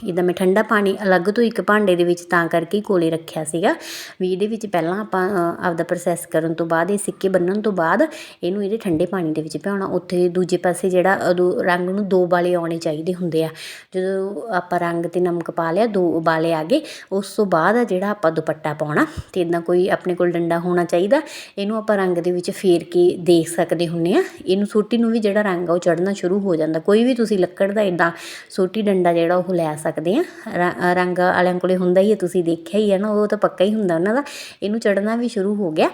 ਇਹਦਾ ਮੈਂ ਠੰਡਾ ਪਾਣੀ ਅਲੱਗ ਤੋਂ ਇੱਕ ਭਾਂਡੇ ਦੇ ਵਿੱਚ ਤਾਂ ਕਰਕੇ ਕੋਲੇ ਰੱਖਿਆ ਸੀਗਾ। ਵੀ ਇਹਦੇ ਵਿੱਚ ਪਹਿਲਾਂ ਆਪਾਂ ਆਪਦਾ ਪ੍ਰੋਸੈਸ ਕਰਨ ਤੋਂ ਬਾਅਦ, ਇਹ ਸਿੱਕੇ ਬੰਨਣ ਤੋਂ ਬਾਅਦ ਇਹਨੂੰ ਇਹਦੇ ਠੰਡੇ ਪਾਣੀ ਦੇ ਵਿੱਚ ਭਿਉਣਾ। ਉੱਥੇ ਦੂਜੇ ਪਾਸੇ ਜਿਹੜਾ ਉਦੋਂ ਰੰਗ ਨੂੰ ਦੋ ਉਬਾਲੇ ਆਉਣੇ ਚਾਹੀਦੇ ਹੁੰਦੇ ਆ। ਜਦੋਂ ਆਪਾਂ ਰੰਗ ਤੇ ਨਮਕ ਪਾ ਲਿਆ, ਦੋ ਉਬਾਲੇ ਆ ਗਏ, ਉਸ ਤੋਂ ਬਾਅਦ ਜਿਹੜਾ ਆਪਾਂ ਦੁਪੱਟਾ ਪਾਉਣਾ। ਤੇ ਇਦਾਂ ਕੋਈ ਆਪਣੇ ਕੋਲ ਡੰਡਾ ਹੋਣਾ ਚਾਹੀਦਾ। ਇਹਨੂੰ ਆਪਾਂ ਰੰਗ ਦੇ ਵਿੱਚ ਫੇਰ ਕੇ ਦੇਖ ਸਕਦੇ ਹੁੰਨੇ ਆ। ਇਹਨੂੰ ਸੋਟੀ ਨੂੰ ਵੀ ਜਿਹੜਾ ਰੰਗ ਆ ਉਹ ਚੜਨਾ ਸ਼ੁਰੂ ਹੋ ਜਾਂਦਾ। ਕੋਈ ਵੀ ਤੁਸੀਂ ਲੱਕੜ ਦਾ ਇਦਾਂ ਸੋਟੀ ਡੰਡਾ ਜਿਹੜਾ ਉਹ ਲੈ ਸਕਦੇ ਆ। ਰੰਗ ਵਾਲਿਆਂ ਕੋਲੇ ਹੁੰਦਾ ਹੀ ਹੈ ਤੁਸੀਂ ਦੇਖਿਆ ਹੀ ਹੈ ਨਾ ਉਹ ਤਾਂ ਪੱਕਾ ਹੀ ਹੁੰਦਾ ਉਹਨਾਂ ਦਾ। ਇਹਨੂੰ ਚੜਨਾ ਵੀ ਸ਼ੁਰੂ ਹੋ ਗਿਆ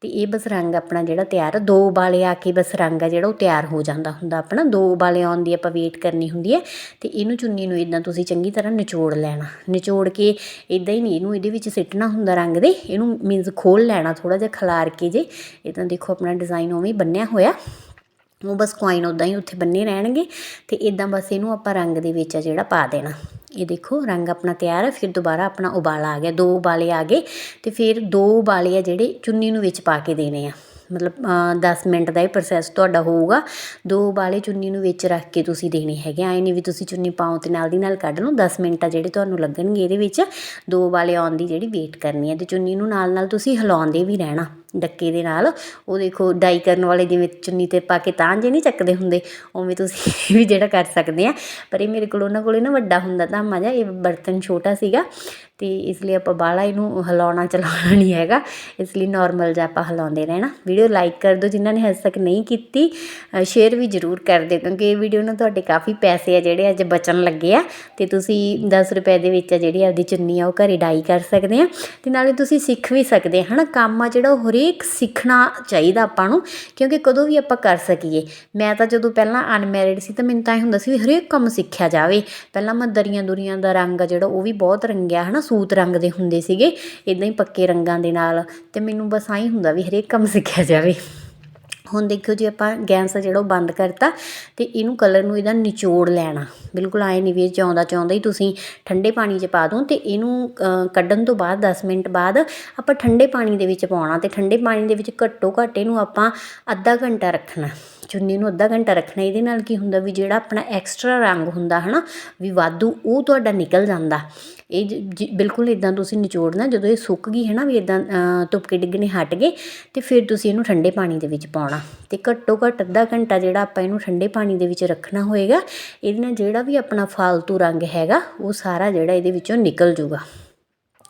ਤੇ ਇਹ ਬਸ ਰੰਗ ਆਪਣਾ ਜਿਹੜਾ ਤਿਆਰ ਆ, ਦੋ ਉਬਾਲੇ ਆ ਕੇ ਬਸ ਰੰਗ ਆ ਜਿਹੜਾ ਉਹ ਤਿਆਰ ਹੋ ਜਾਂਦਾ ਹੁੰਦਾ ਆਪਣਾ। ਦੋ ਉਬਾਲੇ ਆਉਣ ਦੀ ਆਪਾਂ ਵੇਟ ਕਰਨੀ ਹੁੰਦੀ ਹੈ ਤੇ ਇਹਨੂੰ ਚੁੰਨੀ ਨੂੰ ਇਦਾਂ ਤੁਸੀਂ ਚੰਗੀ ਤਰ੍ਹਾਂ ਨਿਚੋੜ ਲੈਣਾ। ਨਿਚੋੜ ਕੇ ਇਦਾਂ ਹੀ ਨਹੀਂ ਇਹਨੂੰ ਇਹਦੇ ਵਿੱਚ ਸਿੱਟਣਾ ਹੁੰਦਾ ਰੰਗ ਦੇ ਇਹਨੂੰ ਮੀਨਸ ਖੋਲ ਲੈਣਾ ਥੋੜਾ ਜਿਹਾ ਖਲਾਰ ਕੇ ਜੇ। ਇਦਾਂ ਦੇਖੋ ਆਪਣਾ ਡਿਜ਼ਾਈਨ ਉਵੇਂ ਹੀ ਬੰਨਿਆ ਹੋਇਆ। ਉਹ ਬਸ ਕੁਆਇਨ ਉਦਾਂ ਹੀ ਉੱਥੇ ਬੰਨੇ ਰਹਿਣਗੇ ਤੇ ਇਦਾਂ ਬਸ ਇਹਨੂੰ ਆਪਾਂ ਰੰਗ ਦੇ ਵਿੱਚ ਆ ਜਿਹੜਾ ਪਾ ਦੇਣਾ। ਇਹ ਦੇਖੋ ਰੰਗ ਆਪਣਾ ਤਿਆਰ ਹੈ ਫਿਰ ਦੁਬਾਰਾ ਆਪਣਾ ਉਬਾਲਾ ਆ ਗਿਆ। ਦੋ ਉਬਾਲੇ ਆ ਗਏ ਤੇ ਫਿਰ ਦੋ ਉਬਾਲੇ ਆ ਜਿਹੜੇ ਚੁੰਨੀ ਨੂੰ ਵਿੱਚ ਪਾ ਕੇ ਦੇਣੇ ਆ। ਮਤਲਬ ਅ, 10 ਮਿੰਟ ਦਾ ਇਹ ਪ੍ਰੋਸੈਸ ਤੁਹਾਡਾ ਹੋਊਗਾ। ਦੋ ਉਬਾਲੇ ਚੁੰਨੀ ਨੂੰ ਵਿੱਚ ਰੱਖ ਕੇ ਤੁਸੀਂ ਦੇਣੇ ਹੈਗੇ ਆਏ ਨਹੀਂ ਵੀ ਤੁਸੀਂ ਚੁੰਨੀ ਪਾਓ ਤੇ ਨਾਲ ਦੀ ਨਾਲ ਕੱਢ ਲਓ। 10 ਮਿੰਟ ਆ ਜਿਹੜੇ ਤੁਹਾਨੂੰ ਲੱਗਣਗੇ ਇਹਦੇ ਵਿੱਚ। ਦੋ ਉਬਾਲੇ ਆਉਣ ਦੀ ਜਿਹੜੀ ਵੇਟ ਕਰਨੀ ਹੈ ਤੇ ਚੁੰਨੀ ਨੂੰ ਨਾਲ ਨਾਲ ਤੁਸੀਂ ਹਿਲਾਉਂਦੇ ਵੀ ਰਹਿਣਾ। ਡੱਕੇ ਦੇ ਨਾਲ। ਉਹ ਦੇਖੋ ਡਾਈ ਕਰਨ ਵਾਲੇ ਜਿਵੇਂ ਚੁੰਨੀ ਤੇ ਪਾ ਕੇ ਤਾਂ ਜੇ ਨਹੀਂ ਚੱਕਦੇ ਹੁੰਦੇ, ਉਵੇਂ ਤੁਸੀਂ (laughs) ਵੀ ਜਿਹੜਾ ਕਰ ਸਕਦੇ ਆ। ਪਰ ਇਹ ਮੇਰੇ ਕੋਲ ਉਹਨਾਂ ਕੋਲੇ ਨਾ ਵੱਡਾ ਹੁੰਦਾ ਧਾਮਾ ਜਿਹਾ ਇਹ ਬਰਤਨ ਛੋਟਾ ਸੀਗਾ ਤੇ ਇਸ ਲਈ ਆਪਾਂ ਬਾਹਲਾ ਇਹਨੂੰ ਹਿਲਾਉਣਾ ਚਲਾਉਣਾ ਨਹੀਂ ਹੈਗਾ। ਇਸ ਲਈ ਨਾਰਮਲ ਜਿਹਾ ਆਪਾਂ ਹਿਲਾਉਂਦੇ ਰਹਿਣਾ। ਵੀਡੀਓ ਲਾਈਕ ਕਰ ਦਿਓ ਜਿਨ੍ਹਾਂ ਨੇ ਹਜੇ ਤੱਕ ਨਹੀਂ ਕੀਤੀ ਸ਼ੇਅਰ ਵੀ ਜ਼ਰੂਰ ਕਰ ਦਿਓ ਕਿਉਂਕਿ ਇਹ ਵੀਡੀਓ ਨਾਲ ਤੁਹਾਡੇ ਕਾਫੀ ਪੈਸੇ ਆ ਜਿਹੜੇ ਅੱਜ ਬਚਣ ਲੱਗੇ ਆ। ਤੇ ਤੁਸੀਂ 10 ਰੁਪਏ ਦੇ ਵਿੱਚ ਆ ਜਿਹੜੀ ਆਪਦੀ ਚੁੰਨੀ ਆ ਉਹ ਘਰੇ ਡਾਈ ਕਰ ਸਕਦੇ ਆ। ਤੇ ਨਾਲੇ ਤੁਸੀਂ ਸਿੱਖ ਵੀ ਸਕਦੇ ਆ, ਹਨਾ? ਕੰਮ ਆ ਜਿਹੜਾ ਉਹ ਹਰੇਕ ਸਿੱਖਣਾ ਚਾਹੀਦਾ ਆਪਾਂ ਨੂੰ, ਕਿਉਂਕਿ ਕਦੋਂ ਵੀ ਆਪਾਂ ਕਰ ਸਕੀਏ। ਮੈਂ ਤਾਂ ਜਦੋਂ ਪਹਿਲਾਂ ਅਨਮੈਰਿਡ ਸੀ ਤਾਂ ਮੈਨੂੰ ਤਾਂ ਇਹ ਹੁੰਦਾ ਸੀ ਵੀ ਹਰੇਕ ਕੰਮ ਸਿੱਖਿਆ ਜਾਵੇ। ਪਹਿਲਾਂ ਮੈਂ ਦਰੀਆਂ ਦੁਰੀਆਂ ਦਾ ਰੰਗ ਆ ਜਿਹੜਾ, ਉਹ ਵੀ ਬਹੁਤ ਰੰਗਿਆ, ਹਨਾ, ਸੂਤ ਰੰਗ ਦੇ ਹੁੰਦੇ ਸੀਗੇ ਇਦਾਂ ਹੀ ਪੱਕੇ ਰੰਗਾਂ ਦੇ ਨਾਲ। ਤੇ ਮੈਨੂੰ ਬਸ ਆਈ ਹੁੰਦਾ ਵੀ ਹਰੇਕ ਕੰਮ ਸਿੱਖਿਆ ਜਾਵੇ। ਹੁਣ ਦੇਖਿਓ ਜੀ ਆਪਾਂ ਗੈਸ ਆ ਜਿਹੜਾ ਉਹ ਬੰਦ ਕਰਤਾ ਤੇ ਇਹਨੂੰ ਕਲਰ ਨੂੰ ਇਹਦਾ ਨਿਚੋੜ ਲੈਣਾ। ਬਿਲਕੁਲ ਆਏ ਨਹੀਂ ਵੀ ਇਹ ਚਾਉਂਦਾ ਚਾਉਂਦਾ ਹੀ ਤੁਸੀਂ ਠੰਡੇ ਪਾਣੀ 'ਚ ਪਾ ਦੋ ਤੇ ਇਹਨੂੰ ਕੱਢਣ ਤੋਂ ਬਾਅਦ 10 ਮਿੰਟ ਬਾਅਦ ਆਪਾਂ ਠੰਡੇ ਪਾਣੀ ਦੇ ਵਿੱਚ ਪਾਉਣਾ ਤੇ ਠੰਡੇ ਪਾਣੀ ਦੇ ਵਿੱਚ ਘੱਟੋ ਘੱਟ ਇਹਨੂੰ ਆਪਾਂ ਅੱਧਾ ਘੰਟਾ ਰੱਖਣਾ। ਚੁੰਨੀ ਨੂੰ ਅੱਧਾ ਘੰਟਾ ਰੱਖਣਾ, ਇਹਦੇ ਨਾਲ ਕੀ ਹੁੰਦਾ ਵੀ ਜਿਹੜਾ ਆਪਣਾ ਐਕਸਟਰਾ ਰੰਗ ਹੁੰਦਾ ਹਨਾ, ਵੀ ਵਾਧੂ ਉਹ ਤੁਹਾਡਾ ਨਿਕਲ ਜਾਂਦਾ। ਇਹ ਜ- ਬਿਲਕੁਲ ਇਦਾਂ ਤੁਸੀਂ ਨਿਚੋੜਨਾ, ਜਦੋਂ ਇਹ ਸੁੱਕ ਗਈ ਹੈ ਨਾ ਵੀ ਇਦਾਂ ਤੁਪਕੇ ਡਿੱਗਣੇ ਹਟ ਗਏ ਤੇ ਫਿਰ ਤੁਸੀਂ ਇਹਨੂੰ ਠੰਡੇ ਪਾਣੀ ਦੇ ਵਿੱਚ ਪਾਉਣਾ। ਤੇ ਘੱਟੋ ਘੱਟ ਅੱਧਾ ਘੰਟਾ ਜਿਹੜਾ ਆਪਾਂ ਇਹਨੂੰ ਠੰਡੇ ਪਾਣੀ ਦੇ ਵਿੱਚ ਰੱਖਣਾ ਹੋਏਗਾ, ਇਹਦੇ ਨਾਲ ਜਿਹੜਾ ਵੀ ਆਪਣਾ ਫਾਲਤੂ ਰੰਗ ਹੈਗਾ, ਉਹ ਸਾਰਾ ਜਿਹੜਾ ਇਹਦੇ ਵਿੱਚੋਂ ਨਿਕਲ ਜੂਗਾ।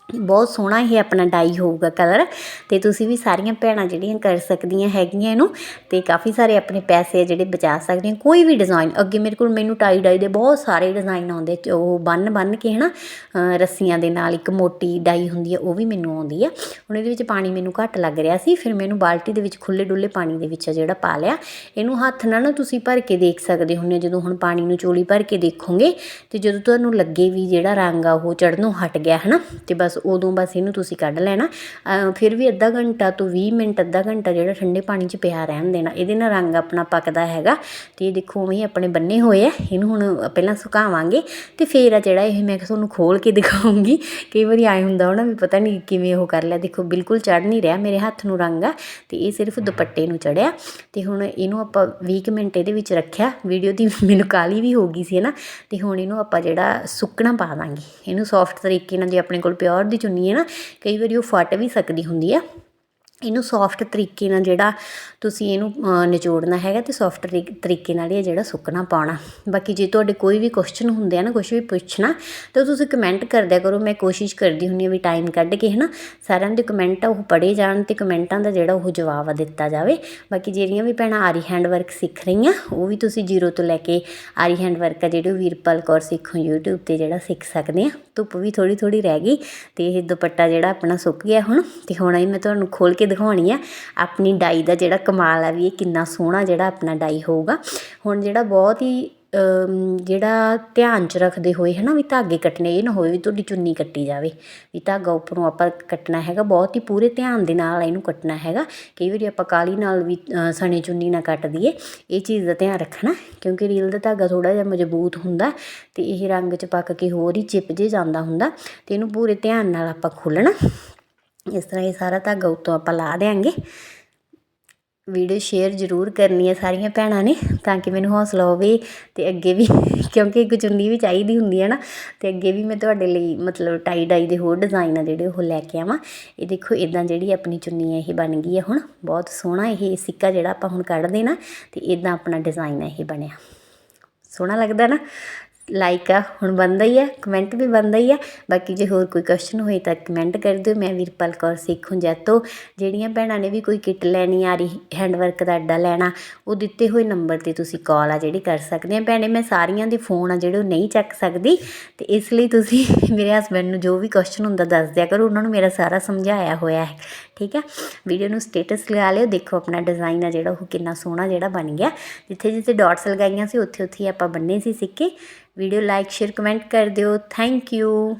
ਬਹੁਤ ਸੋਹਣਾ ਇਹ ਆਪਣਾ ਡਾਈ ਹੋਊਗਾ ਕਲਰ ਤੇ ਤੁਸੀਂ ਵੀ ਸਾਰੀਆਂ ਭੈਣਾਂ ਜਿਹੜੀਆਂ ਕਰ ਸਕਦੀਆਂ ਹੈਗੀਆਂ ਇਹਨੂੰ ਤੇ ਕਾਫੀ ਸਾਰੇ ਆਪਣੇ ਪੈਸੇ ਆ ਜਿਹੜੇ ਬਚਾ ਸਕਦੀਆਂ ਕੋਈ ਵੀ ਡਿਜ਼ਾਈਨ ਅੱਗੇ ਮੇਰੇ ਕੋਲ ਮੈਨੂੰ ਟਾਈ ਡਾਈ ਦੇ ਬਹੁਤ ਸਾਰੇ ਡਿਜ਼ਾਈਨ ਆਉਂਦੇ ਤੇ ਉਹ ਬੰਨ ਬੰਨ ਕੇ ਹਨਾ ਅ, ਰੱਸੀਆਂ ਦੇ ਨਾਲ ਇੱਕ ਮੋਟੀ ਡਾਈ ਹੁੰਦੀ ਹੈ ਉਹ ਵੀ ਮੈਨੂੰ ਆਉਂਦੀ ਆ। ਹੁਣ ਇਹਦੇ ਵਿੱਚ ਪਾਣੀ ਮੈਨੂੰ ਘੱਟ ਲੱਗ ਰਿਹਾ ਸੀ ਫਿਰ ਮੈਨੂੰ ਬਾਲਟੀ ਦੇ ਵਿੱਚ ਖੁੱਲੇ ਡੁੱਲੇ ਪਾਣੀ ਦੇ ਵਿੱਚ ਜਿਹੜਾ ਪਾ ਲਿਆ। ਇਹਨੂੰ ਹੱਥ ਨਾਲ ਨਾ ਤੁਸੀਂ ਭਰ ਕੇ ਦੇਖ ਸਕਦੇ ਹੁੰਦੇ ਹੋ ਜਦੋਂ ਹੁਣ ਪਾਣੀ ਨੂੰ ਚੋਲੀ ਭਰ ਕੇ ਦੇਖੋਗੇ ਤੇ ਜਦੋਂ ਤੁਹਾਨੂੰ ਲੱਗੇ ਵੀ ਜਿਹੜਾ ਰੰਗ ਆ ਉਹ ਚੜਨੋਂ ਹਟ ਗਿਆ ਹਨਾ ਤੇ ਬਸ ਉਦੋਂ ਬਸ ਇਹਨੂੰ ਤੁਸੀਂ ਕੱਢ ਲੈਣਾ। ਫਿਰ ਵੀ ਅੱਧਾ ਘੰਟਾ ਤੋਂ 20 ਮਿੰਟ, ਅੱਧਾ ਘੰਟਾ ਜਿਹੜਾ ਠੰਡੇ ਪਾਣੀ 'ਚ ਪਿਆ ਰਹਿਣ ਦੇਣਾ। ਇਹਦੇ ਨਾਲ ਰੰਗ ਆਪਣਾ ਪੱਕਦਾ ਹੈਗਾ। ਤੇ ਇਹ ਦੇਖੋ ਉਵੇਂ ਹੀ ਆਪਣੇ ਬੰਨੇ ਹੋਏ ਆ। ਇਹਨੂੰ ਹੁਣ ਪਹਿਲਾਂ ਸੁਕਾਵਾਂਗੇ ਤੇ ਫਿਰ ਆ ਜਿਹੜਾ ਇਹ ਮੈਂ ਤੁਹਾਨੂੰ ਖੋਲ ਕੇ ਦਿਖਾਉਂਗੀ। ਕਈ ਵਾਰੀ ਆਏ ਹੁੰਦਾ ਹੋਣਾ ਵੀ ਪਤਾ ਨਹੀਂ ਕਿਵੇਂ ਉਹ ਕਰ ਲਿਆ। ਦੇਖੋ ਬਿਲਕੁਲ ਚੜ ਨਹੀਂ ਰਿਹਾ। ਮੇਰੇ ਹੱਥ ਨੂੰ ਰੰਗ ਆ ਤੇ ਇਹ ਸਿਰਫ ਦੁਪੱਟੇ ਨੂੰ ਚੜਿਆ ਤੇ ਹੁਣ ਇਹਨੂੰ ਆਪਾਂ 20 ਕੁ ਮਿੰਟ ਇਹਦੇ ਵਿੱਚ ਰੱਖਿਆ। ਵੀਡੀਓ ਦੀ ਮੈਨੂੰ ਕਾਲੀ ਵੀ ਹੋ ਗਈ ਸੀ ਨਾ। ਤੇ ਹੁਣ ਇਹਨੂੰ ਆਪਾਂ ਜਿਹੜਾ ਸੁੱਕਣਾ ਪਾ ਦਾਂਗੇ। ਇਹਨੂੰ ਸੌਫਟ ਤਰੀਕੇ ਨਾਲ ਜੇ ਆਪਣੇ ਕੋਲ ਪਿਓਰ ਦੀ ਚੁੰਨੀ ਹੈ ਨਾ ਕਈ ਵਾਰੀ ਉਹ ਫਟ ਵੀ ਸਕਦੀ ਹੁੰਦੀ ਆ ਇਹਨੂੰ ਸੌਫਟ ਤਰੀਕੇ ਨਾਲ ਜਿਹੜਾ ਤੁਸੀਂ ਇਹਨੂੰ ਨਿਚੋੜਨਾ ਹੈਗਾ ਤੇ ਸੌਫਟ ਤਰੀਕੇ ਨਾਲ ਇਹ ਜਿਹੜਾ ਸੁੱਕਣਾ ਪਾਉਣਾ। ਬਾਕੀ ਜੇ ਤੁਹਾਡੇ ਕੋਈ ਵੀ ਕੁਐਸਚਨ ਹੁੰਦੇ ਆ ਨਾ ਕੁਝ ਵੀ ਪੁੱਛਣਾ, ਤਾਂ ਤੁਸੀਂ ਕਮੈਂਟ ਕਰਦਿਆ ਕਰੋ। ਮੈਂ ਕੋਸ਼ਿਸ਼ ਕਰਦੀ ਹੁੰਦੀ ਆ ਵੀ ਟਾਈਮ ਕੱਢ ਕੇ, ਹਨਾ, ਸਾਰਿਆਂ ਦੇ ਕਮੈਂਟ ਆ ਉਹ ਪੜ੍ਹੇ ਜਾਣ ਤੇ ਕਮੈਂਟਾਂ ਦਾ ਜਿਹੜਾ ਉਹ ਜਵਾਬ ਆ ਦਿੱਤਾ ਜਾਵੇ। ਬਾਕੀ ਜਿਹੜੀਆਂ ਵੀ ਭੈਣਾਂ ਆਰੀ ਹੈਂਡ ਵਰਕ ਸਿੱਖ ਰਹੀਆਂ, ਉਹ ਵੀ ਤੁਸੀਂ ਜ਼ੀਰੋ ਤੋਂ ਲੈ ਕੇ ਆਰੀ ਹੈਂਡ ਵਰਕ ਆ ਜਿਹੜੇ ਉਹ ਵੀਰਪਾਲ ਕੌਰ ਸਿੱਖੋ YouTube ਤੇ ਜਿਹੜਾ ਸਿੱਖ ਸਕਦੇ ਆ। ਧੁੱਪ ਵੀ ਥੋੜੀ ਥੋੜੀ ਰਹਿ ਗਈ ਤੇ ਇਹ ਦੁਪੱਟਾ ਜਿਹੜਾ ਆਪਣਾ ਸੁੱਕ ਗਿਆ ਹੁਣ, ਤੇ ਹੁਣ ਇਹ ਮੈਂ ਤੁਹਾਨੂੰ ਖੋਲ ਕੇ ਦਿਖਾਉਣੀ ਆ। ਆਪਣੀ ਡਾਈ ਦਾ ਜਿਹੜਾ ਕਮਾਲ ਆ ਵੀ ਇਹ ਕਿੰਨਾ ਸੋਹਣਾ ਜਿਹੜਾ ਆਪਣਾ ਡਾਈ ਹੋਊਗਾ। ਹੁਣ ਜਿਹੜਾ ਬਹੁਤ ਹੀ ਜਿਹੜਾ ਧਿਆਨ ਚ ਰੱਖਦੇ ਹੋਏ ਹੈ ਨਾ ਵੀ ਧਾਗੇ ਕੱਟਣੇ, ਇਹ ਨਾ ਹੋਵੇ ਵੀ ਤੁਹਾਡੀ ਚੁੰਨੀ ਕੱਟੀ ਜਾਵੇ। ਵੀ ਧਾਗਾ ਉੱਪਰੋਂ ਆਪਾਂ ਕੱਟਣਾ ਹੈਗਾ, ਬਹੁਤ ਹੀ ਪੂਰੇ ਧਿਆਨ ਦੇ ਨਾਲ ਇਹਨੂੰ ਕੱਟਣਾ ਹੈਗਾ। ਕਈ ਵਾਰੀ ਆਪਾਂ ਕਾਲੀ ਨਾਲ ਵੀ ਸਣੇ ਚੁੰਨੀ ਨਾ ਕੱਟ ਦਈਏ। ਇਹ ਚੀਜ਼ ਦਾ ਧਿਆਨ ਰੱਖਣਾ, ਕਿਉਂਕਿ ਰੀਲ ਦਾ ਧਾਗਾ ਥੋੜਾ ਜਿਹਾ ਮਜ਼ਬੂਤ ਹੁੰਦਾ ਤੇ ਇਹ ਰੰਗ ਚ ਪੱਕ ਕੇ ਹੋਰ ਹੀ ਚਿਪ ਜੇ ਜਾਂਦਾ ਹੁੰਦਾ ਤੇ ਇਹਨੂੰ ਪੂਰੇ ਧਿਆਨ ਨਾਲ ਆਪਾਂ ਖੋਲ੍ਹਣਾ। ਇਸ ਤਰ੍ਹਾਂ ਇਹ ਸਾਰਾ ਧਾਗਾ ਉੱਤੋਂ ਆਪਾਂ ਲਾ ਦੇਾਂਗੇ ਵੀਡੀਓ ਸ਼ੇਅਰ ਜ਼ਰੂਰ ਕਰਨੀ ਹੈ ਸਾਰੀਆਂ ਭੈਣਾਂ ਨੇ, ਤਾਂ ਕਿ ਮੈਨੂੰ ਹੌਸਲਾ ਹੋਵੇ ਤੇ ਅੱਗੇ ਵੀ, ਕਿਉਂਕਿ ਇੱਕ ਚੁੰਨੀ ਵੀ ਚਾਹੀਦੀ ਹੁੰਦੀ ਹੈ ਨਾ। ਤੇ ਅੱਗੇ ਵੀ ਮੈਂ ਤੁਹਾਡੇ ਲਈ ਮਤਲਬ ਟਾਈ ਡਾਈ ਦੇ ਹੋਰ ਡਿਜ਼ਾਈਨ ਆ ਜਿਹੜੇ ਉਹ ਲੈ ਕੇ ਆਵਾਂ। ਇਹ ਦੇਖੋ ਇਦਾਂ ਜਿਹੜੀ ਆਪਣੀ ਚੁੰਨੀ ਹੈ ਇਹ ਬਣ ਗਈ ਹੈ ਹੁਣ। ਬਹੁਤ ਸੋਹਣਾ ਇਹ ਸਿੱਕਾ ਜਿਹੜਾ ਆਪਾਂ ਹੁਣ ਕੱਢ ਦੇਣਾ ਤੇ ਇਦਾਂ ਆਪਣਾ ਡਿਜ਼ਾਈਨ ਹੈ ਇਹ ਬਣਿਆ। ਸੋਹਣਾ ਲੱਗਦਾ ਨਾ? ਲਾਈਕ ਆ, ਹੁਣ ਬਣਦਾ ਹੀ ਆ ਕਮੈਂਟ ਵੀ ਬਣਦਾ ਹੀ ਆ। ਬਾਕੀ ਜੇ ਹੋਰ ਕੋਈ ਕੁਐਸਚਨ ਹੋਏ ਤਾਂ ਕਮੈਂਟ ਕਰ ਦਿਓ, ਮੈਂ ਵੀਰਪਾਲ ਕੌਰ ਸਿੱਖੂ ਜੈਤੋ। ਜਿਹੜੀਆਂ ਭੈਣਾਂ ਨੇ ਵੀ ਕੋਈ ਕਿੱਟ ਲੈਣੀ ਆ ਰਹੀ ਹੈਂਡਵਰਕ ਦਾ ਅੱਡਾ ਲੈਣਾ, ਉਹ ਦਿੱਤੇ ਹੋਏ ਨੰਬਰ ਤੇ ਤੁਸੀਂ ਕਾਲ ਆ, ਜਿਹੜੀ ਕਰ ਸਕਦੇ ਆ। ਭੈਣੇ, ਮੈਂ ਸਾਰੀਆਂ ਦੇ ਫੋਨ ਆ, ਜਿਹੜੇ ਉਹ ਨਹੀਂ ਚੱਕ ਸਕਦੀ। ਤੇ ਇਸ ਲਈ ਤੁਸੀਂ ਮੇਰੇ ਹਸਬੰਡ ਨੂੰ ਜੋ ਵੀ ਕੁਐਸਚਨ ਹੁੰਦਾ ਦੱਸ ਦਿਆ ਕਰੋ, ਉਹਨਾਂ ਨੂੰ ਮੇਰਾ ਸਾਰਾ ਸਮਝਾਇਆ ਹੋਇਆ ਹੈ। ਠੀਕ ਹੈ? ਵੀਡੀਓ ਨੂੰ ਸਟੇਟਸ ਲਗਾ ਲਿਓ, ਦੇਖੋ ਆਪਣਾ ਡਿਜ਼ਾਈਨ ਆ ਜਿਹੜਾ, ਉਹ ਕਿੰਨਾ ਸੋਹਣਾ ਜਿਹੜਾ ਬਣ ਗਿਆ। ਜਿੱਥੇ ਜਿੱਥੇ ਡਾਟਸ ਲਗਾਈਆਂ ਸੀ, ਉੱਥੇ ਉੱਥੇ ਹੀ ਆਪਾਂ ਬੰਨੇ ਸੀ ਸਿੱਕੇ। ਵੀਡੀਓ ਲਾਈਕ ਸ਼ੇਅਰ ਕਮੈਂਟ ਕਰ ਦਿਓ। Thank you